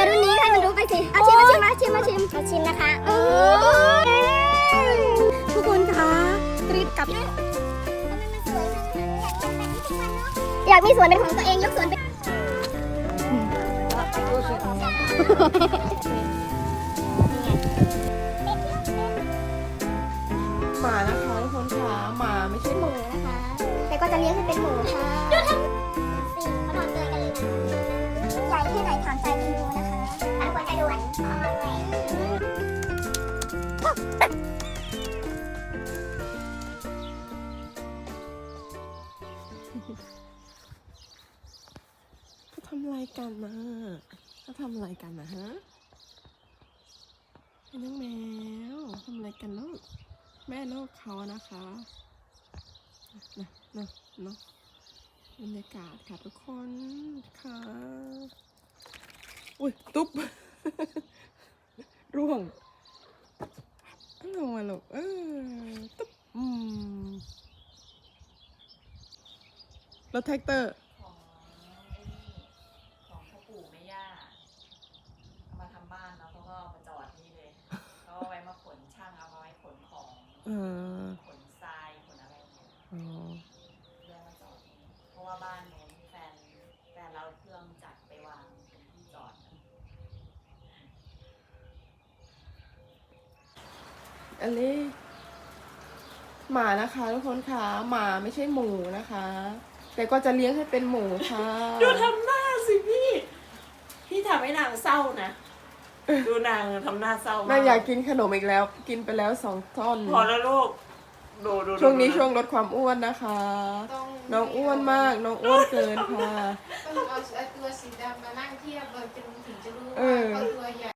อรุ่นนี้ให้มันรู้ไปสิเอาชิมมาชิมมาชิมมาชิมมาชิมนะคะอืมทุกคนคะกรีดกับ อยากมีสวนเป็นของตัวเองยกสวนเป็นหมานะคะทุกคนคะหมาไม่ใช่หมูนะคะ แต่ก็จะเลี้ยงให้เป็นหมูค่ะ กันนะเขาทำอะไรกันนะฮะน้องแมวทำอะไรกันลูกแม่ลูกเขานะคะนะนะนะบรรยากาศค่ะทุกคนค่ะอุ้ยตุ๊บ ร่วงลงมาลูกเออตุ๊บอืมรถแท็กเตอร์ ของไอ้นี่ของพ่อปู่แม่ย่าเอามาทำบ้านแล้วเขาก็เอามาจอดนี่เลยเขาเอาไว้มาขนช่างเอามาไว้ขนข องเออขนทรายขนอะไรเนี่ยอ๋อเรื่องมาจอดเพราะว่าบ้านนู้นแฟนแฟนเราเครื่องจักรไปวางเป็นที่จอดอันนี้หมานะคะทุกคนค่ะหมาไม่ใช่หมูนะคะ แต่ก็จะเลี้ยงให้เป็นหมูค่ะ ดูทำหน้าสิพี่ พี่ทำให้นางเศร้านะ ดูนางทำหน้าเศร้ามากนางอยากกินขนมอีกแล้ว กินไปแล้วสองท่อน พอแล้วลูก ดูดูดูช่วงนี้ดูช่วงลดความอ้วนนะคะน้องอ้วนมาก น้องอ้วนเกินค่ะ ต้องเอาไอ้ตัวสีดำมานั่งเทียบเลยจนถึงจะรู้เอว่าอเขาตัวใหญ่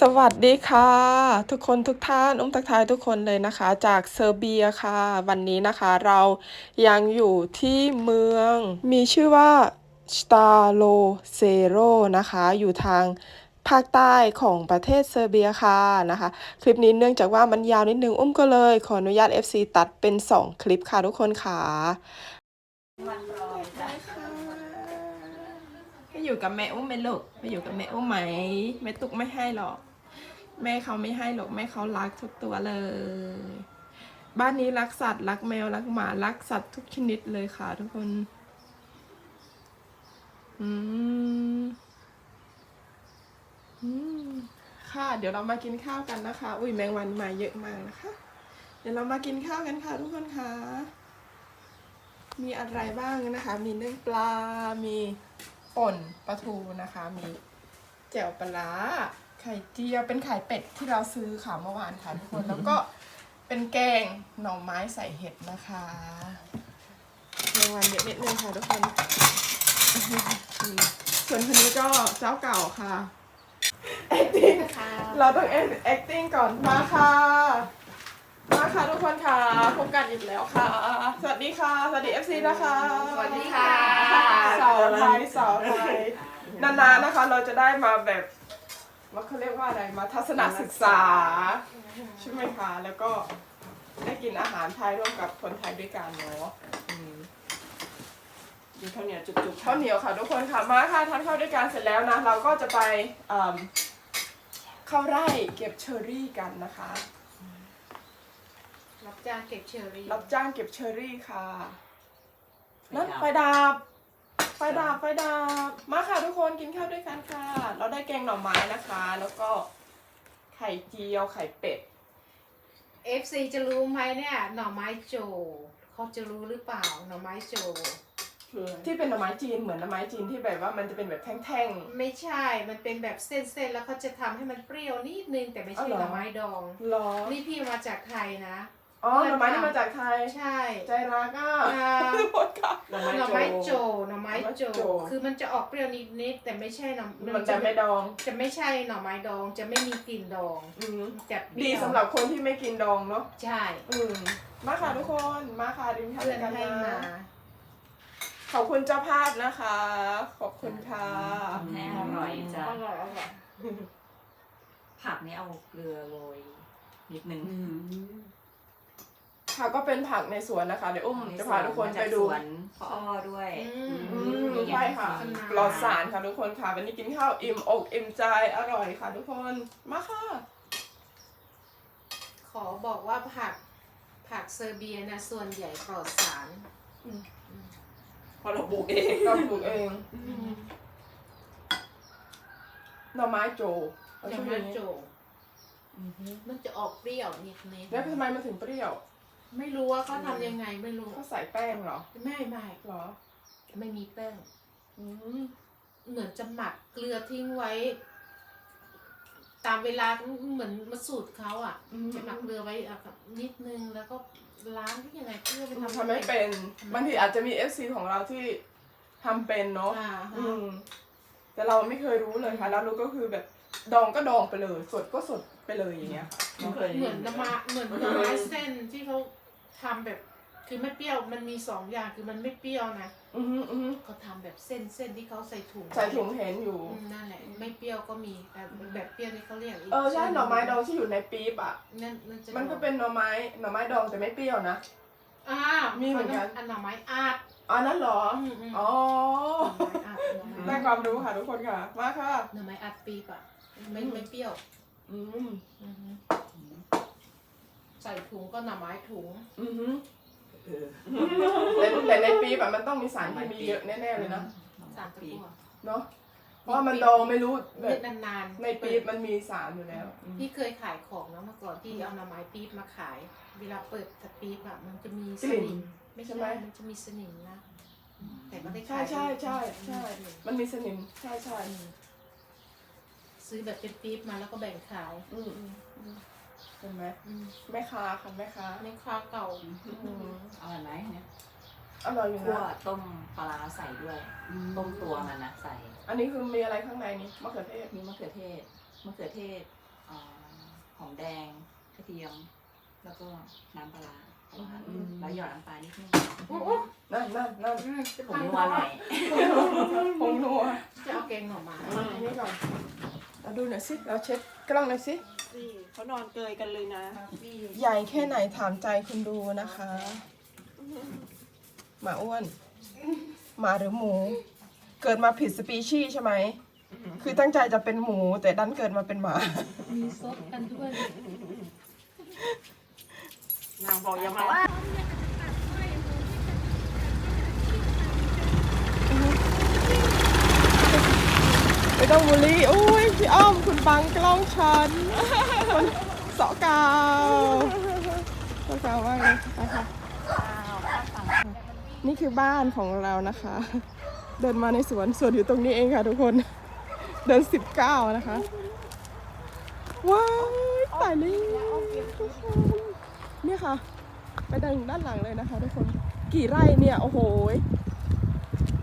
สวัสดีค่ะ ทุกคนทุกท่านอุ้มทักทายทุกคนเลยนะคะ จากเซอร์เบียค่ะ วันนี้นะคะเรายังอยู่ที่เมือง มีชื่อว่า สตาโลเซโรนะคะ อยู่ทางภาคใต้ของประเทศเซอร์เบียค่ะนะคะ คลิปนี้เนื่องจากว่ามันยาวนิดนึงอุ้มก็เลย ขออนุญาต FC ตัดเป็น 2 คลิปค่ะทุกคนค่ะวันรอยจ้ะไปอยู่กับแม่อุ้มไหมลูกไปอยู่กับแม่อุ้มไหมแม่ตุกไม่ให้หรอก แม่เขาไม่ให้หรอกแม่เขารักทุกตัวเลย บ้านนี้รักสัตว์รักแมวรักหมารักสัตว์ทุกชนิดเลยค่ะทุกคน อืมอืมค่ะ เดี๋ยวเรามากินข้าวกันนะคะ อุ้ยแมงวันมาเยอะมากนะคะ เดี๋ยวเรามากินข้าวกันค่ะ ทุกคนค่ะ มีอะไรบ้างนะคะ มีนึ่งปลา มีป่นปลาทูนะคะ มีแจ่วปลาไข่เจียวเป็นไข่เป็ดที่เราซื้อค่ะเมื่อวานค่ะทุกคน แล้วก็เป็นแกงหน่อไม้ใส่เห็ดนะคะเมงวันเยอะนิดนึงค่ะทุกคน ส่วนคนนี้ก็เจ้าเก่าค่ะ acting เราต้อง acting ก่อนมาค่ะ มาค่ะทุกคนค่ะพบกันอีกแล้วค่ะ สวัสดีค่ะ สวัสดี FC นะคะ สวัสดีค่ะสาวไทยสาวไทยนานๆนะคะ เราจะได้มาแบบว่าเขาเรียกว่าอะไรมาทัศนศึกษา ใช่ไหมคะ แล้วก็ได้กินอาหารไทยร่วมกับคนไทยด้วยกันเนาะอืม ดูข้าวเหนียวจุกๆข้าวเหนียวค่ะทุกคนค่ะมาค่ะทานข้าวด้วยกันเสร็จแล้วนะ เราก็จะไปเอิ่มเข้าไร่เก็บเชอร์รี่กันนะคะ รับจ้างเก็บเชอรี่รับจ้างเก็บเชอร์รี่ค่ะนั่นไฟไปดับไฟดับไฟดับมาค่ะทุกคนกินข้าวด้วยกันค่ะ เราได้แกงหน่อไม้นะคะ แล้วก็ไข่เจียวไข่เป็ดเอฟซีจะรู้ไหมเนี่ยหน่อไม้โจเขาจะรู้หรือเปล่าหน่อไม้โจ ที่เป็นหน่อไม้จีนเหมือนหน่อไม้จีนที่แบบว่ามันจะเป็นแบบแท่ง ไม่ใช่ มันเป็นแบบเส้นๆ แล้วเขาจะทำให้มันเปรี้ยวนิดนึงแต่ไม่ใช่อ๋อเหรอหน่อไม้ดอง ๆหรอนี่พี่มาจากไทยนะ อ๋อหน่อไม้นี่มาจากไทย ใช่ ใจรักอะอ่าทุกคนค่ะ หน่อหน่อไม้ไม้โจ โจ หน่อไม้โจ หน่อไม้โจ คือมันจะออกเปรี้ยวนิดๆ แต่ไม่ใช่หน่อมันจะไม่ดอง จะไม่ใช่หน่อไม้ดอง จะไม่มีกลิ่นดอง อืมจะเปดีรี้ยวสำหรับคนที่ไม่กินดองเนาะใช่ อืมมาค่ะทุกคน มาค่ะดินข้าวเพื่ด้อวนยกันให้มานะ ขอบคุณเจ้าภาพนะคะ ขอบคุณค่ะแน่อร่อยจ้ะอร่อยอร่อยผักนี่เอาเกลือโรยนิดนึงผัค่ะก็เป็นผักในสวนนะคะเดี๋ยวอุ้มจะพาทุกคนไปดูสวนพ่อด้วยอืมอืมใช่ค่ะขนาดปลอดสารค่ะทุกคนค่ะ วันนี้กินข้าวอิ่มอกอิ่มใจอร่อยค่ะ ทุกคนมาค่ะ ขอบอกว่าผักผักเซอร์เบียนะส่วนใหญ่ปลอดสาร พอเราปลูกเองเราปลูกเองหน่อไม้โจเราอย่าชื่งอนั้นี้โจมันจะออกเปรี้ยวนิดนิดแล้วทำไมมันถึงเปรี้ยวไม่รู้ว่าเขาทำยังไงไม่รู้ เขาใส่แป้งเหรอไม่ไม่เหรอไม่มีแป้ง อืมเหมือนจะหมักเกลือทิ้งไว้ ตามเวลาเหมือนมาสูตรเขาอะจะหมักเกลือไว้อะกับนิดนึงแล้วก็ ล้างที่ยังไงเพื่อไปทำทำไม่เป็นบางทีอาจจะมีเอฟซีของเราที่ทำเป็นเนาะอ่าอืฮะมแต่เราไม่เคยรู้เลยค่ะแล้วรู้ก็คือแบบดองก็ดองไปเลย สดก็สดไปเลยอย่างเงี้ยค่ะไม่เคยเหมือนน้ำมาเหมือนน้ำไม้เส้นที่เขาทำแบบ คือไม่เปรี้ยวมันมีสองอย่างคือมันไม่เปรี้ยวนะอือฮึอือฮึเขาทำแบบเส้นเส้นที่เขาใส่ถุงใส่ถุงเห็นอยู่ อืมนั่นแหละ ไม่เปรี้ยวก็มีแต่แบบเปรี้ยวนี่เขาเรียกกเออใช่หน่อไม้ดองที่อยู่ในปี๊บอะ นั่นนั่นจะมันก็เป็นหน่อไม้หน่อไม้ดองแต่ไม่เปรี้ยวนะ อ่ามีมีเหมือนกัน อันหน่อไม้อาดอ๋อนั่นเหรอ อืมอืมอ๋อหน่อไม้อาดหน่อได้ไม้ความรู้ค่ะทุกคนค่ะ มาค่ะ หน่อไม้อาดปีบอะไม่ไม่เปรี้ยวอืมอือฮึใส่ถุงก็หน่อไม้ถุง อือฮึเออ แต่แต่ในปี๊บอะมันต้องมีสารเคมีเยอะแน่ๆเลยนะสารตะกั่วเนาะเพราะว่ามันดองไม่รู้แบเม็บดนานๆในปี๊บมันมีสารอยู่แล้วอืมพี่เคยขายของนะเมื่อก่อนที่เอาหน่อไม้ปี๊บมาขาย เวลาเปิดสปี๊บอะมันจะมีสนิมไม่ใช่ใช่ไหม มันจะมีสนิมนะแต่ก็ได้ใช่ขายใช่ใช่ใช่อืมมันมีสนิมใช่ใช่อืมซื้อแบบเป็นปี๊บมาแล้วก็แบ่งขาย อืมอืมอืม เห็นไหมอืมแม่ค้าค่ะแม่ค้าในคราเก่าอืมอร่อยไหมเนี่ยอร่อยอยู่คั่วนะต้มปลาร้าใส่ด้วย ต้มตัวมันนะใส่ อันนี้คือมีอะไรข้างในนี้มะเขือเทศมีมะเขือเทศ มะเขือเทศอ่าหอมแดง กระเทียม แล้วก็น้ำปลาร้าแล้วหยอดน้ำปลานิดนึงนั่นนั่นนั่นอืมผมนัวหน่อยผงนัวจะเอาแกงหน่อไม้มาอันนี้ก่อนเราดูหน่อยสิเราเช็ดกล้องหน่อยสิ นี่เขานอนเกยกันเลยนะ ใหญ่แค่ไหนถามใจคุณดูนะคะ หมาอ้วนหมาหรือหมู เกิดมาผิดสปีชีส์ใช่ไหม คือตั้งใจจะเป็นหมู แต่ดันเกิดมาเป็นหมา มีซดกันด้วย นางบอกอย่ามาว่า ต้องบูลลี่อุ้ยพี่อ้อมคุณบังกล้องฉันคนเสาะกาวเสาะกาวมากเลยไปค่ะนี่คือบ้านของเรานะคะ เดินมาในสวนสวนอยู่ตรงนี้เองค่ะทุกคน เดินสิบเก้านะคะ ว้าวตายแล้วทุกคนเนี่ยค่ะ ไปดังด้านหลังเลยนะคะ ทุกคนกี่ไร่เนี่ย โอ้โห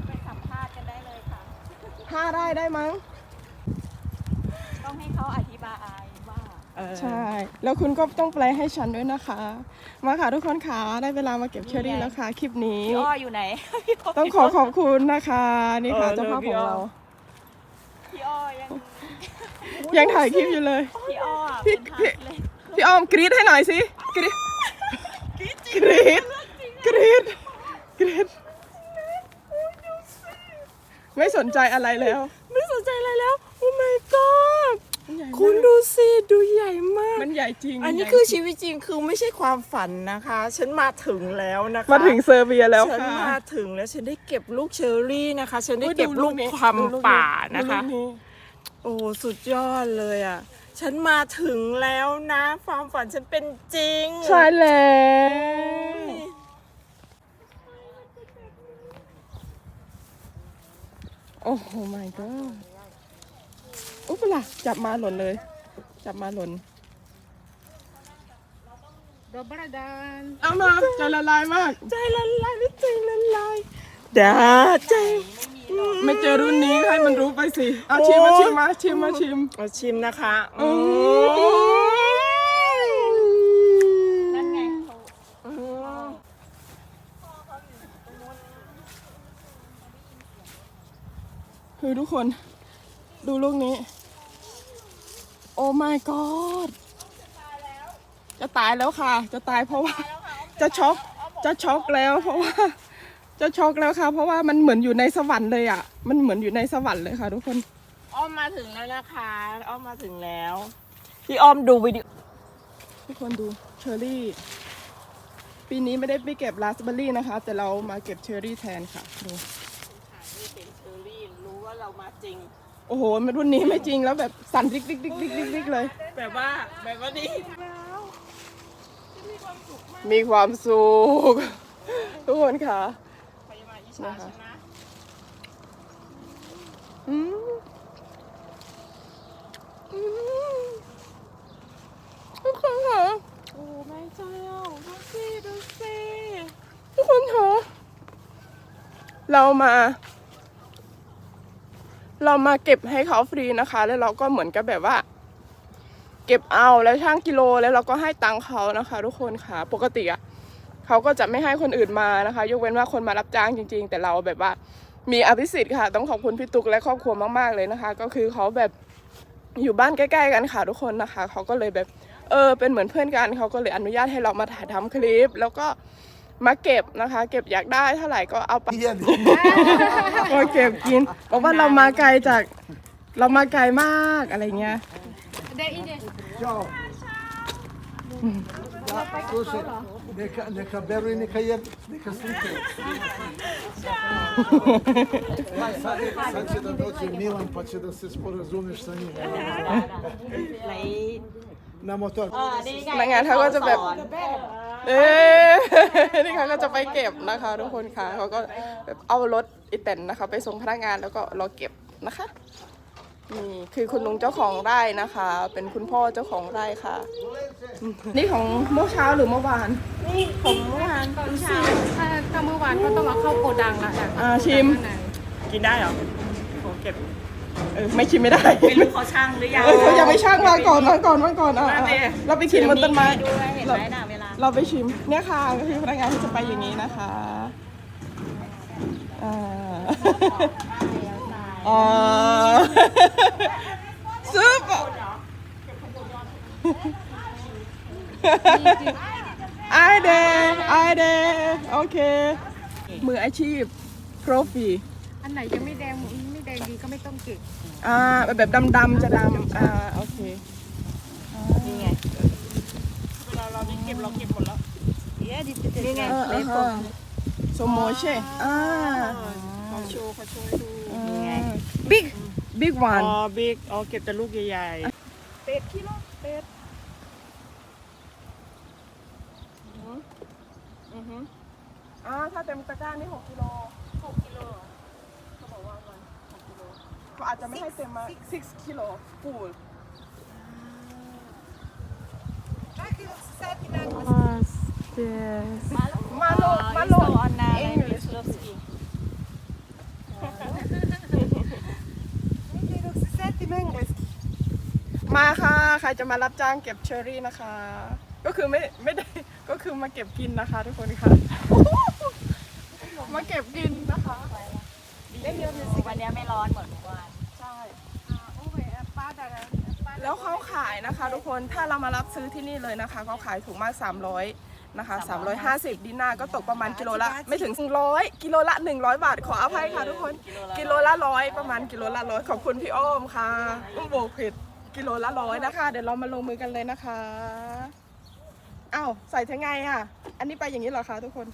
ไปสัมภาษณ์กันได้เลยค่ะห้าไร่ได้มั้งาอธิบายว่าใช่ แล้วคุณก็ต้องแปลให้ฉันด้วยนะคะ มาค่ะทุกคนค่ะได้เวลามาเก็บเชอรี่แล้วค่ะ คลิปนี้ พี่อ้ออยู่ไหนต้องขอขอบคุณนะคะ นี่ค่ะเออเจ้าภาพของเรา พี่อ้อยังยังถ่ายคลิปอยู่เลย พี่อ้อพี่เป็นพี่ฮักเลยพี่ออมกรี๊ดให้หน่อยสิกรี๊ดกรี๊ดกรี๊ดกรี๊ดไม่สนใจอะไรแล้ว ไม่สนใจอะไรแล้ว โอ้ my god คุณดูสิดูใหญ่มาก มันใหญ่จริงอันนี้ใหญ่คือจริชีงวิตจริงคือไม่ใช่ความฝันนะคะ ฉันมาถึงแล้วนะคะมาถึงเซอร์เบียแล้วฉันค่ะ มาถึงแล้วฉันได้เก็บลูกเชอร์รี่นะคะ ฉันได้โอ้ยเก็บลูกนี้ความดูลูกป่านะคะดูลูกโอ้สุดยอดเลยอะ ฉันมาถึงแล้วนะ ความฝันฉันเป็นจริงใช่แล้วโอ้โห my god อุ๊บล่ะ จับมาหล่นเลย จับมาหล่นดอบราดานเอามาใจละลายมาก ใจละลายไม่ใจละลายดาใจ ไม่เจอรุ่นนี้ให้มันรู้ไปสิเอาชิมมาชิมมาชิมมาชิม มาชิมนะคะอืมนั่นไงเขาอืมคือทุกคน ดูลูกนี้ โอ้ my god จะตายแล้วค่ะ จะตายเพราะว่า จะช็อกจะช็อกแล้ว เพราะว่า จะช็อกแล้วค่ะ เพราะว่ามันเหมือนอยู่ในสวรรค์เลยอะ มันเหมือนอยู่ในสวรรค์เลยค่ะทุกคน อ้อมมาถึงแล้วนะคะอ้อมมาถึงแล้วพี่อ้อมดูวิดีโอทุกคนดูเชอร์รี่ ปีนี้ไม่ได้ไปเก็บราสเบอร์รี่นะคะ แต่เรามาเก็บเชอร์รี่แทนค่ะดูนี่เป็นเชอรี่รู้ว่าเรามาจริง โอ้โหมันรุ่นนี้ไม่จริงแล้วแบบสั่นดิกดิกดิกดิกดิกดิกเลย แบบว่าแบบว่าดีมีความสุขทุกคนค่ะพยาบาลอิชาใช่ไหมอืมอืมทุกคนค่ะโอ้ไม่เจ้าดูสิดูสิทุกคนค่ะเรามา เรามาเก็บให้เขาฟรีนะคะ แล้วเราก็เหมือนกับแบบว่า เก็บเอาแล้วช่างกิโลแล้วเราก็ให้ตังค์เขานะคะ ทุกคนค่ะปกติอะเขาก็จะไม่ให้คนอื่นมานะคะ ยกเว้นว่าคนมารับจ้างจริง ๆ แต่เราแบบว่ามีอภิสิทธิ์ค่ะ ต้องขอบคุณพี่ตุ๊กและครอบครัวมากๆเลยนะคะ ก็คือเขาแบบอยู่บ้านใกล้ ๆ กันค่ะทุกคนนะคะเขาก็เลยแบบเออเป็นเหมือนเพื่อนกันเขาก็เลยอนุญาตให้เรามาถ่ายทำคลิป แล้วก็ มาเก็บนะคะ เก็บอยากได้เท่าไหร่ก็เอาไป มาเก็บกินบอกว่าเรามาไกลจาก เรามาไกลมากอะไรเงี้ย Ciao. Слушай, нека, нека беру и нека jem, нека слика. Sad će da dođe Milan pa će da se sporazumeš sa njim. ไหน Na motor. เออนี่ไง พนักงานเขาก็จะแบบ สอน เอ๊ะ นี่เขาก็จะไปเก็บนะคะ ทุกคนค่ะเขาก็แบบเอารถอีแตนนะคะ ไปส่งพนักงานแล้วก็รอเก็บนะคะ นี่คือคุณลุงเจ้าของไร่นะคะ เป็นคุณพ่อเจ้าของไร่ค่ะ นี่ของเมื่อเช้าหรือเมื่อวาน นี่ผมเมื่อวานตอนเช้าถ้าถ้าเมื่อวานก็ต้องเอาเข้าโกดังละค่ะอ่าชิม กินได้เหรอผมเก็บเออไม่ชิมไม่ได้ไม่รู้เขาช่างหรือยังเออเขายังไม่ช่างมาก่อนมาก่อนมาก่อนอะนั่นดิเราไปกินบนต้นไม้ด้วยเห็นไหมน่ะ เวลาเราไปชิมเนี่ยค่ะก็คือพนักงานที่จะไปอย่างนี้นะคะอ่าอ๋อซุปไอเดไอเดโอเค มืออาชีพโปรฟีอันไหนยังไม่แดงไม่แดงดีก็ไม่ต้องเก็บอ่าแบบดำๆจะดำอ่าโอเคนี่ไงเวลา เราเก็บเราเก็บหมดแล้วนี่ไงเออเออค่ะโซโมเช่อ่า เขาโชว์เขาโชว์ให้ดูนี่ไง big big อ๋ one อบิ๊กอ๋อเก็บแต่ลูกใหญ่เป็ดกิโลเป็ดอือฮึอ่าถ้าเต็มตะกร้านี่หกกิโลหกกิโลเขาบอกว่ามันหกกิโลก็อาจจะไม่ให้เต็มมา six กิโล full มาโลมาโล English มาค่ะ ใครจะมารับจ้างเก็บเชอรี่นะคะ ก็คือไม่ไม่ได้ก็คือมาเก็บกินนะคะทุกคนค่ะ มาเก็บกินนะคะวันนี้ไม่ร้อนเหมือนเมื่อวานใช่แล้วเขาขายนะคะ ทุกคนถ้าเรามารับซื้อที่นี่เลยนะคะเขาขายถุงมาก300 นะคะ 350 ดินาร์ก็ตกประมาณกิโลละไม่ถึง 100 กิโลละ 100 บาท ขออภัยค่ะทุกคน กิโลละร้อยประมาณกิโลละร้อยขอบคุณพี่อ้อมค่ะอุ้มโบกผิดกิโลละร้อยนะคะ เดี๋ยวเรามาลงมือกันเลยนะคะอ้าวใส่ทั้งไงอะ อันนี้ไปอย่างนี้เหรอคะทุกคน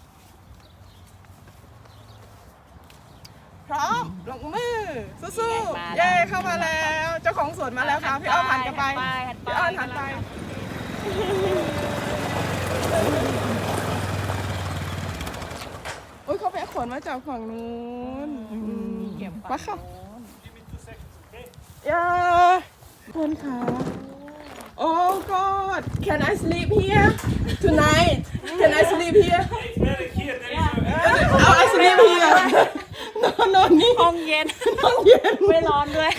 พร้อมลงมือสู้ๆเย้เข้ามาแล้ว เจ้าของสวนมาแล้วค่ะพี่อ้อมหันกลับไปพี่อ้อมหันไป โอ้ยเขาไปเอาขนมาจากฝั่งนู้นเก็บปะค่ะย่าคนค่ะ Oh God Can I sleep here tonight Can I sleep here Oh I sleep here No no นี่ๆห้องเย็นห้องเย็นไม่ร้อนด้วย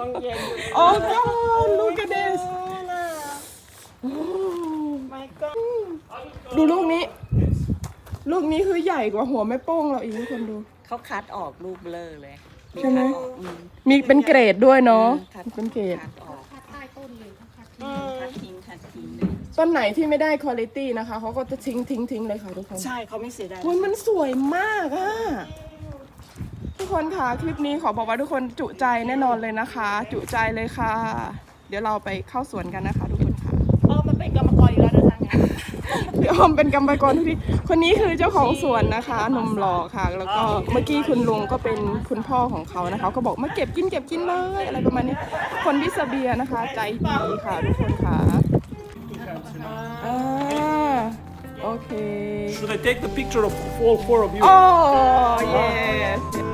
ห้องเย็น Oh God look at this ไม่ก็ดูลูกนี้ ลูกนี้คือใหญ่กว่าหัวแม่โป้งเราอีกทุกคนดู เขาคัดออกลูกเบลอเลยใช่ไหมอืมมีเป็นเกรดด้วยเนาะคัดเป็นเกรด คัดออกคัดใต้ต้นเลยคัดทัดทิ้งทัดทิ้งเลยต้นไหนที่ไม่ได้คุณภาพนะคะเขาก็จะทิ้งทิ้งทิ้งเลยค่ะทุกคนใช่เขาไม่เสียดายคุณมันสวยมากอะทุกคนค่ะคลิปนี้ขอบอกว่าทุกคนจุใจแน่นอนเลยนะคะ จุใจเลยค่ะ เดี๋ยวเราไปเข้าสวนกันนะคะ ทุกคนค่ะ เออมันเป็นกรรมกรอีกแล้วนะทางเนี้ย พี่อ้อมเป็นกรรมกรที่คนนี้คือเจ้าของสวนนะคะหนมหล่อค่ะ แล้วก็เมื่อกี้คุณลุงก็เป็นคุณพ่อของเขานะคะ ก็บอกมาเก็บกินเก็บกินเลยอะไรประมาณนี้ คนที่เสเบียนะคะ ใจดีค่ะทุกคนค่ะอ่าโอเค Should I take the picture of all four of you? Oh yes